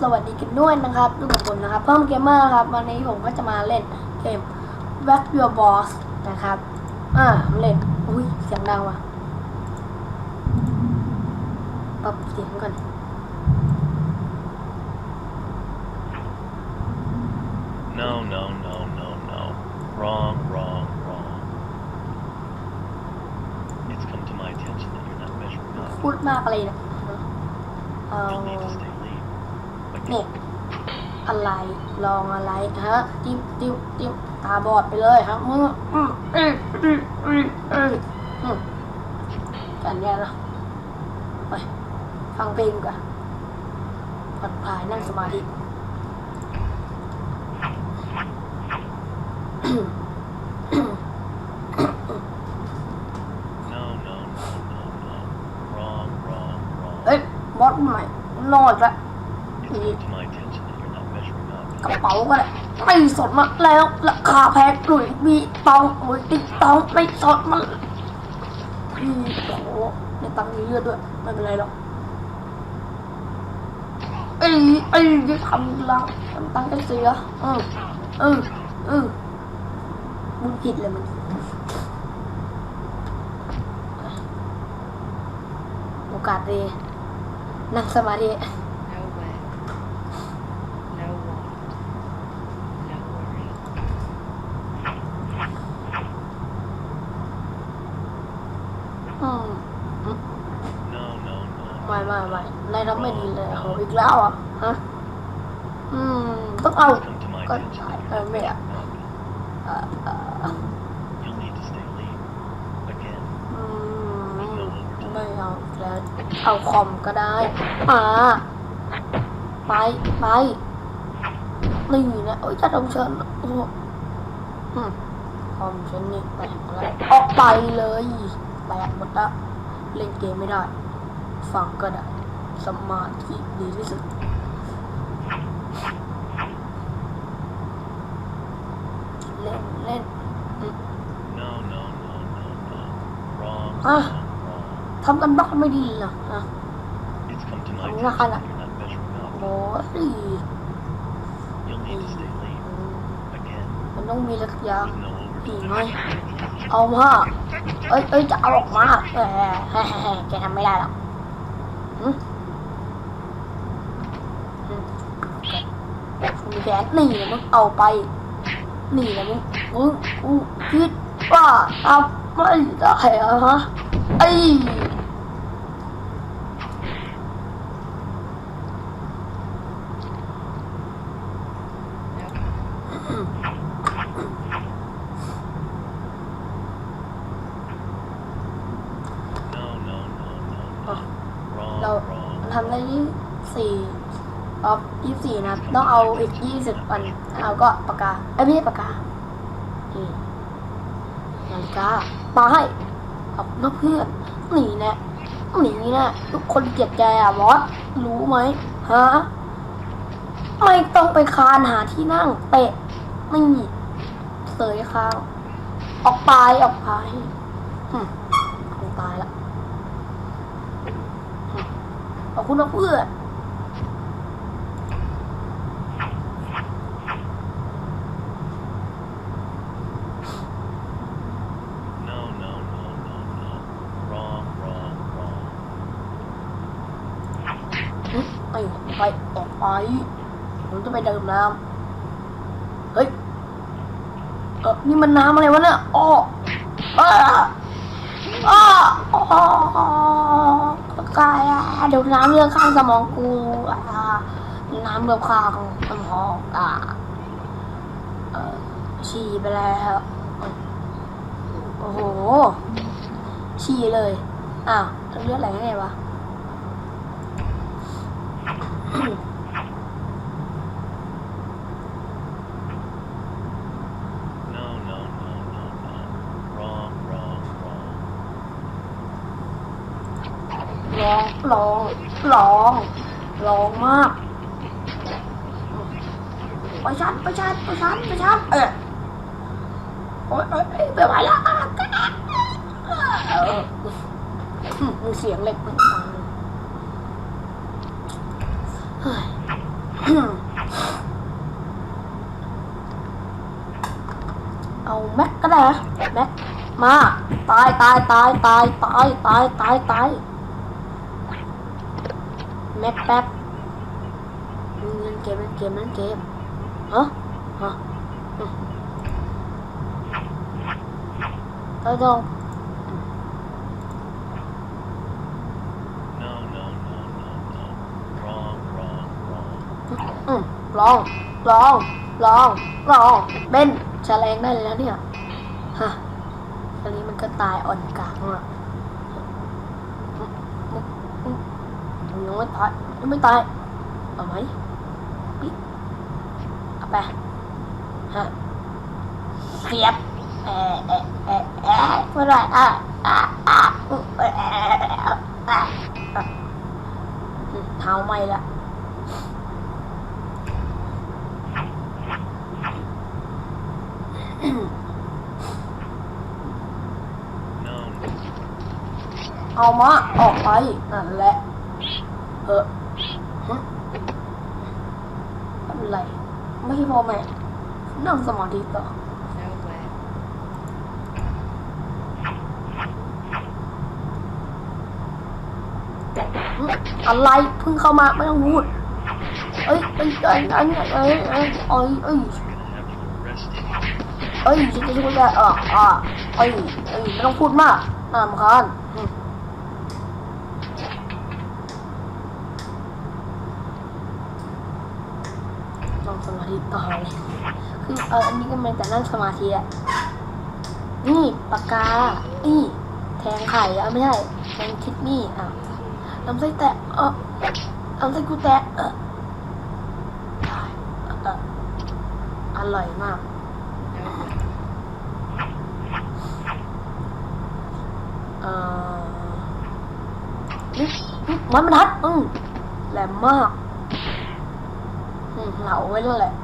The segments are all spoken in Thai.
โอเคครับก็สวัสดีกันด้วยนะครับทุกคนนะครับเพิ่มเกมเมอร์ครับ วันนี้ผมก็จะมาเล่นเกม Back Your Boss นะครับ อ่าเล่น อุ้ยเสียงดังว่ะปรับเสียงก่อน No, no, no, no, no. Wrong, wrong, wrong. It's come to my attention that you're not measuring up. พูดมากอะไรเนี่ยเออ เนี่ Again, ยอะไรลองอะไรฮะจิ้มจิ้มจิ้มตาบอดไปเลยครับมึงอืมอืมอืมอืมอืมอืมกันเนี่ยนะไปฟังเพลงกันผ่อนคลายนั่งสมาธิ no, no, no, no, no. Wrong, wrong, wrong. เอ้ยบอสใหม่นอนละ กระเป๋าก็ได้ไม่สดมาแล้วราคาแพงหนุ่ยมีตองโอ้ยติดตองไม่สดมันพี่โอ้ในตังค์มีเลือดด้วยไม่เป็นไรหรอกเอ้ยเอ้ยอย่าทำลังทำตังค์กันเสียเออเออเออมึงผิดเลยมึงโอกาสดีนั่งสมาธิ No way. No want. No worry. อืม No, no, no. ไม่ไม่ไม่นายทำไม่ดี เลยโหอีกแล้วอะฮะอืมต้องเอาก็ใช่ that เอ you're อ not ไม่อะ measuring up. เอ่อเอ่อ You'll need to stay lean. Again, อืมไม่เอาแล้วเอาคอมก็ได้มาไปไปนี่นะโอ้ยจะต้องเชิญโอ้หืมคอมฉันนี่แตกแล้วออกไปเลยแตกหมดละเล่นเกมไม่ได้ ฟังก็ได้ สมาธิดีที่สุดเล่นเล่น No, no, no, no, no. Wrong, Ah. wrong, wrong. ทำกันบ้านไม่ดีเหรอฮะ It's come to my Ang attention nakala- that you're not measuring up. โอ้ย You'll need to stay lean. Again, มันต้องมีสักอย่าง with no ผี overtime. ไหมเอามาเอ้ยเอ้ยจะเอาออกมาแหมแกทำไม่ได้หรอกหึหึ มีแผนนี่นะมึงเอาไป นี่นะมึงมึงกูคิดว่าทำไม่ได้เหรอฮะไอ้ No. No, no, no, no, no. Wrong, เรา wrong. ทำได้ยี่สี่ออฟยี่ สี่นะต้องเอาอีกยี่สิบวันเอาก็ปากกาไอ้ไม่ใช่ปากกานี่นาฬิกามาให้เอานะเพื่อนหนีแน่หนีแน่ทุกคนเกลียดแกอะมอสรู้ไหมฮะไม่ต้องไปคานหาที่นั่งเตะไม่มีเสยค้างออกไปออกไปหึคงตายละขอบคุณนะเพื่อน No, no, no, no, no. Wrong, wrong, wrong. หึไอ้ไปออกไป ผมจะไปดื่มน้ำเฮ้ยเออนี่มันน้ำอะไรวะเนี่ยอ้ออ้าอ้าอ้อกายอะเดี๋ยวน้ำเลือดข้างสมองกูอ่าน้ำเลือดข้างสมองอ่าเออฉี่ไปแล้วโอ้โหฉี่เลยอ้าวเลือดไหลยังไงวะ ร้องร้องร้องมากไปชันไปชันไปชันไปชันเออโอ๊ยโอ๊ยไปไหวแล้วมึงเสียงเล็กมึงฟังเอาแม็กก็ได้แม็กมา ตายตายตายตายตายตายตายตาย แม็กแป๊บเล่นเกมเล่นเกมเล่นเกมฮะฮะอืมเราต้อง No, no, no, no, no. Wrong, wrong, wrong. อืมลองลองลองลองเบนแฉลงได้เลยแล้วเนี่ยฮะตอนนี้มันก็ตายอ่อนกลางอะ ยังไม่ตายยังไม่ตายเอาไหมปิ๊กเอาไปฮะเสียบแอะแอะแอะแอะเมื่อไรอะอะอะอะแอะแอะอะเท้าไหมละเอามาออกไปนั่นแหละ ออฮะไม่เป็นไร ไม่ให้พ่อแม่นั่งสมาธิต่อ No way. หึอะไรเพิ่งเข้ามาไม่ต้องพูดเอ้ยเอ้ยเอ้ยเอ้ยเอ้ยเอ้ยเอ้ยเอ้ย you're gonna have to arrest him. เอ้ยฉันจะช่วยแกอะอะเอ้ยเอ้ยไม่ต้องพูดมากน่ารำคาญอืมนั่งสมาธิต่อเลยคือ เอออันนี้ก็เป็นแต่นั่งสมาธิอะนี่ปากกานี่แทงไข่อะไม่ใช่แทงคิดนี่อะลำไส้แตะเออลำไส้กูแตะเออเอออร่อยมากเอ่อนี่นี่ไมันรรทัดอืมแหลมมาก อืมเหลาไว้แล้วแหละ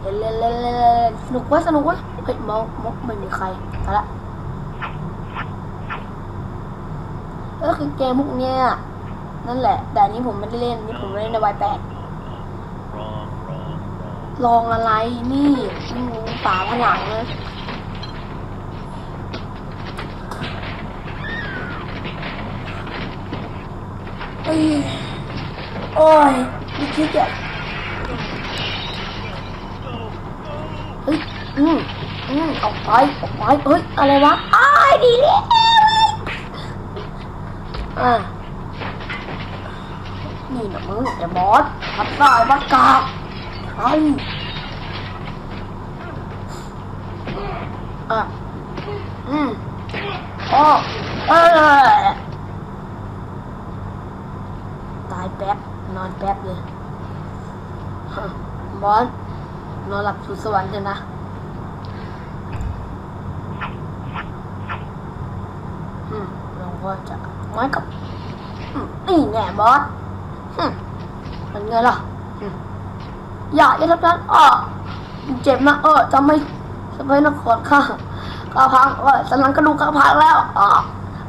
เล่นเล่นเล่นเล่นสนุกว้ยสนุกว้ยเฮ้ยมองมองไม่มีใครไปละก็คือเกมพวกเนี้ยนั่นแหละ แต่นี้ผมไม่ได้เล่นนี่ผมเล่นในวัยแปดลองอะไรนี่นี่งูป่าผนังเลยโอ้ยไม่คิดอะเฮ้ย อืมอืมออกไปออกไปเฮ้ย อะไรวะอ้ายดีแล้วอะนี่นะมึงไอ้บอสทับได้บักกาบใครอะอืมอ๋อเออตายแป๊บ นอนแป๊บเลยบอสนอนหลับสู่สวรรค์เลยนะ อืม เราจะไม้กับอืมนี่แน่บอสเป็นไงล่ะอย่าอย่าทำนั้นอ้อเจ็บนะเออจำไม่จำไม่นครข้างข้าพังเออสันหลังกระดูกข้าพังแล้วอะ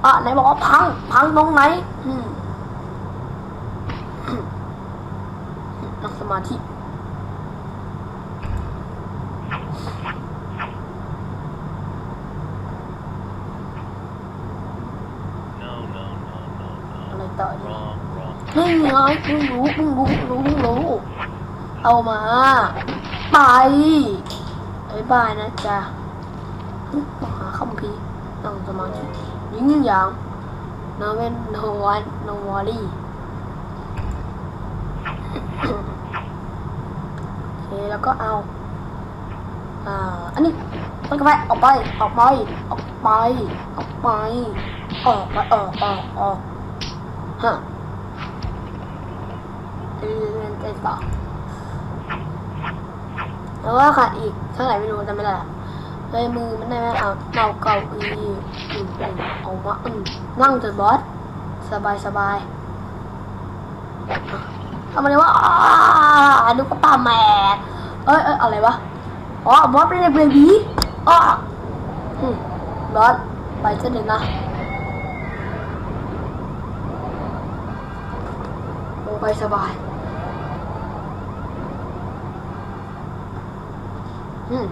อะไหนบอกว่าพัง พังตรงไหนนั่งสมาธิ No, no, no, no, อะไร no. ต่อดี Wrong, wrong. นี่ไงเพิ่งรู้เพิ่งรู้เพิ่งรู้เพิ่งรู้เอามา ไปบายบายนะจ๊ะหึมาหาคำพีร์นั่งสมาธิยิ่งอย่างนาเวนโนวันโนวอรี่โอเคแล้วก็เอาอ่าอันนี้มันก็ไปออกไปออกไปออกไปออกไปออกไปออกออกออกฮะ เรียนไปต่อแล้วว่าขาดอีกเท่าไหร่ไม่รู้จำไม่ได้เลยมือมันได้ไหมเอาเอาเก่าอีอืมเอามาอืมนั่งจนบอสสบายสบายทำอะไรวะอ้าดูกระป๋าแม่เอ้ยเอ้ยอะไรวะอ๋อบอสเป็นเบบีอ้ออืมบอสไปเถอะเดี๋ยวนะโอ้ไปสบาย อืม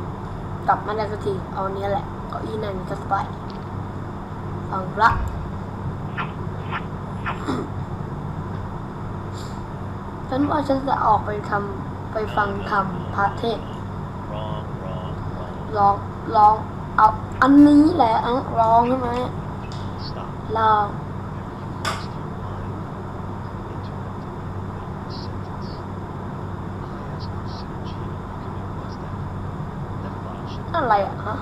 กลับมาได้สักที เอาเนี้ยแหละ เก้าอี้นั่นก็สบายเอาละฉันว่าฉันจะออกไปทำไปฟังธรรมพระเทศน์ Wrong, wrong, wrong. ลองลองเอาอันนี้แหละเอาลองใช่ไหม Stop. ลอง อะไรอะฮะ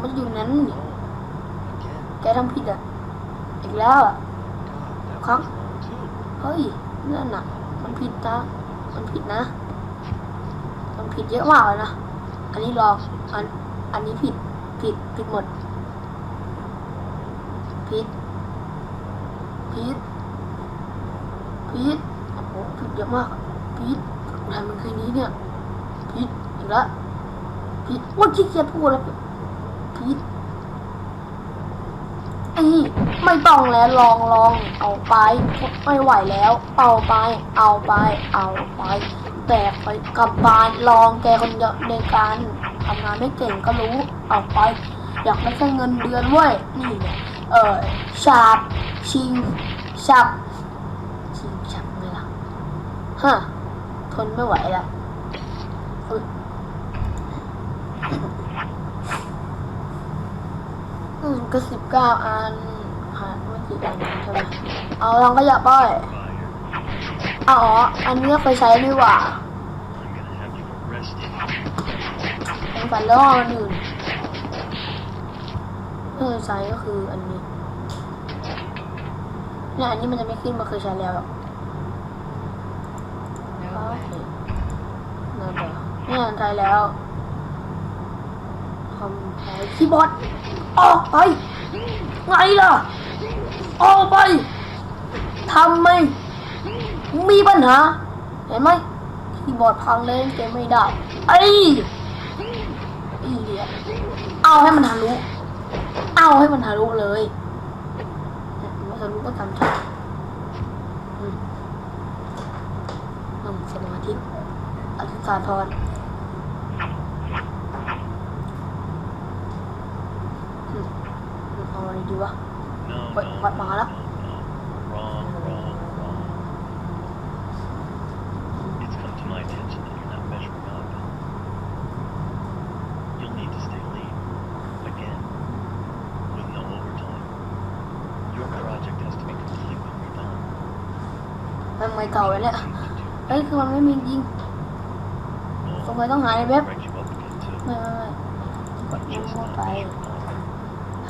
มันอยู่นั้นนี่แกทำผิดอะ อีกแล้วอะครับเฮ้ยนั่นน่ะ มันผิดนะมันผิดนะ มันผิดเยอะมากเลยนะ อันนี้ลองอัน อันนี้ผิด ผิด ผิดหมด ผิด ผิด ผิด โอ้โหผิดเยอะมากอะผิดทำมันคืนนี้เนี่ย ผิดอีกแล้ว ผิดว่าขี้เกียจพูดแล้วผิดไอ้นี่ไม่ต้องแล้วลองลองเอาไปไม่ไหวแล้ว เอาไป เอาไป เอาไป แตกไปกับบ้านลองแกคนเดียวในการทำงานไม่เก่งก็รู้ เอาไป อยากได้แค่เงินเดือนเว้ยนี่เนี่ยเออฉาบชิงฉับชิงฉับไงล่ะฮะทนไม่ไหวแล้วอุ๊ย อืม ก็สิบเก้าอันหาไม่กี่อันใช่ไหมเอาลองก็อย่าป้อย Fire. อ๋อ อันนี้ก็เคยใช้นี่หว่า I'm gonna have you arrested. เป็นฝันแล้วอันอื่นเออใช้ก็คืออันนี้เนี่ยอันนี้มันจะไม่ขึ้นมาเคยใช้แล้ว No โอ way. เคนั่นแหละเนี่ยใช้แล้ว คีย์บอร์ดออกไปไงล่ะ ออกไปทำไม มีปัญหา เห็นไหมคีย์บอร์ดพังเลยเกมไม่ได้ ไอ้ไอ้เหี้ยเอาให้มันทะลุเอาให้มันทะลุเลยไม่ทะลุก็ทำชัดอืมนั่งสมาธิอธิษฐานพรอืมเอาอะไรดีวะ No, Wait, no, what, no, Mala? no, no. Wrong, wrong, wrong. It's come to my attention that you're not measuring up. You'll need to stay lean. Again. With no overtime. Your project has to be completely redone. มันไม่เก่าเลยเนี่ย Thing to do. เฮ้ยคือมันไม่มีจริงสงสัยต้องหาในเว็บ Break you up again, too. ไม่ไม่ไม่กด Just มั่ว not ๆไป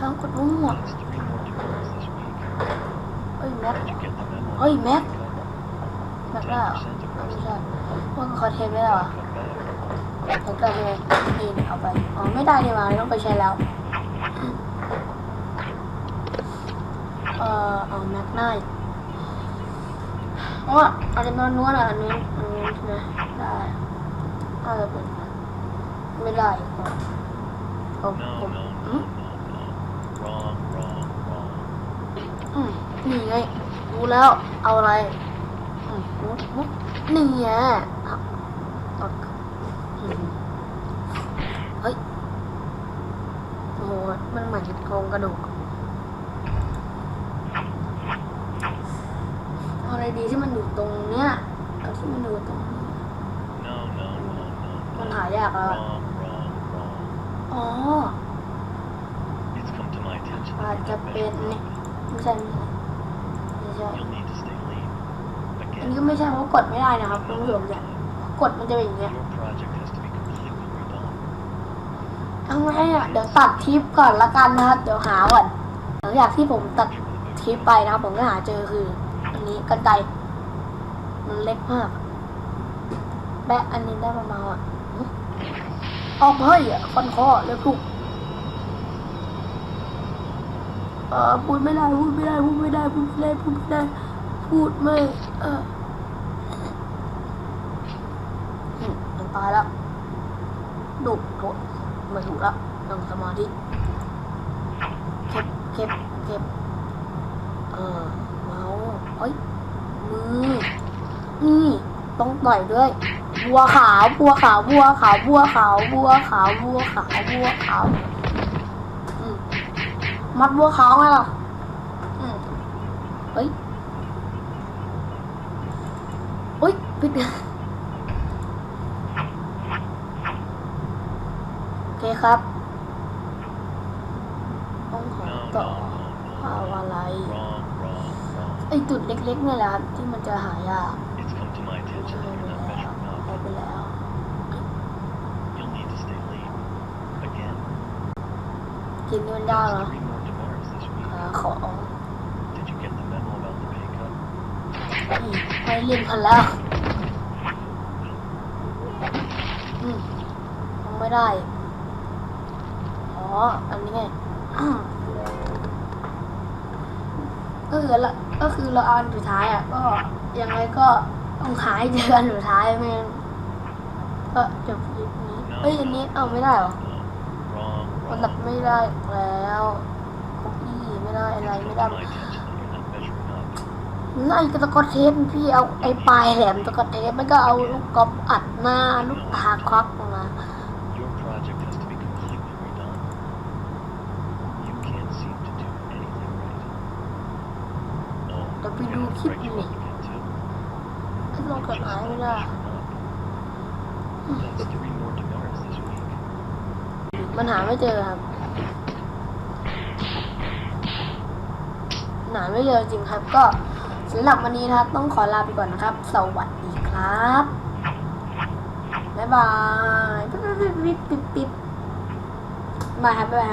measuring up. ห้ามกดมั่ว That's three more tutorials this week. ๆเฮ้ยแม็กเฮ้ยแม็กแม็กได้เหรอไม่ใช่ว่าคอเทนไม่ได้เหรอแม็กได้ใช่ไหมนี่เอาไป อ๋อไม่ได้ดีกว่าต้องไปใช้แล้ว เอ่อเอาแม็กได้เพราะว่าอาจจะนอนนวดอะอันนี้อันนี้ใช่ไหมได้อาจจะเป็นไม่ได้ผมผมอืม Wrong, wrong, wrong. อืมนี่ไงรู้แล้ว เอาอะไร อืมมุดมุดนี่ไงเอาเอาอืมเฮ้ยโอ้โหมันเหมือนโครงกระดูก เอาอะไรดีที่มันอยู่ตรงเนี้ยเอาที่มันอยู่ตรงนี้ No, no, no, no. มัน no. หายากแล้วอะ Wrong, wrong, wrong. อ๋อ It's come to my attention อาจ that จะ you're เป็น not นี่ measuring up. ไม่ใช่ไม่ใช่ไม่ใช่ You'll need to stay lean. อันนี้ Again, ก็ไม่ใช่เพราะกดไม่ได้นะครับ with คุณ no ผู้ชมเนี่ย overtime. กดมันจะเป็นอย่างเงี้ย Your project has to be completely redone. เอาไงอะเดี๋ยวตัดคลิปก่อนละกันนะครับ เดี๋ยวหาก่อนหลังจากที่ผมตัดคลิปไปนะครับผมก็หาเจอคืออันนี้กันไกรมันเล็กมากแบะอันนี้ได้ประมาณอะหึออกเฮ้ยอะฟันคอเรียกลูก เออพูดไม่ได้พูดไม่ได้พูดไม่ได้พูดไม่ได้พูดไม่ได้พูดไม่เอออืมมันตายแล้วดุโถไม่ถูกแล้วนั่งสมาธิเก็บเก็บเก็บเออเมาส์เฮ้ยมือนี่ต้องต่อยด้วยบัวขาวบัวขาวบัวขาวบัวขาวบัวขาวบัวขาวบัวขาว มัดบัวขาวไงล่ะอืมเฮ้ยเฮ้ยปิดโอเคครับต้องขอ No, ต่อ no, no, ข่าวอะไร Wrong, wrong, wrong. ไอจุดเล็กๆนี่แหละครับที่มันจะหายาก It's come to my ใช่ attention that ไป you're not แล้ว measuring เอา up. ไปแล้ว You'll need to stay late. Again. กินนี่มันยาก That's เหรอ ไม่เล่นพันแล้วอืมยังไม่ได้ อ๋อ อันนี้ไงอืมก็คือละก็คือเราเอาอันสุดท้ายอะ ก็ยังไงก็ต้องหายเจออันสุดท้ายไม่งั้นก็จบคลิปนี้เอ้ยอันนี้เอาไม่ได้เหรอ No. Wrong, มันหลับ wrong. ไม่ได้แล้วคุกกี้ไม่ได้อะไร It's ไม่ come ได้ to my attention that you're not measuring up. ไล่กระตะกอตเทปพี่เอาไอ้ปลายแหลมตะกอตเทปไม่ก็เอาลูกกอล์ฟอัดหน้าลูกตาควักออกมา Your project has to be completely redone. You can't seem to do anything right. Oh, เดี๋ยวไป we're ดู gonna คลิป break you นี่ up again too. ถ้าลง You're กับ just หาย not ไม่ได้ measuring up. That's three more Demars this week. มันหาไม่เจอครับหาไม่เจอจริงครับก็ สำหรับวันนี้นะครับ ต้องขอลาไปก่อนนะครับ สวัสดีครับ บ๊ายบายปิ๊บปิ๊บปิ๊บปิ๊บปิ๊บบ๊ายบายครับบ๊ายบาย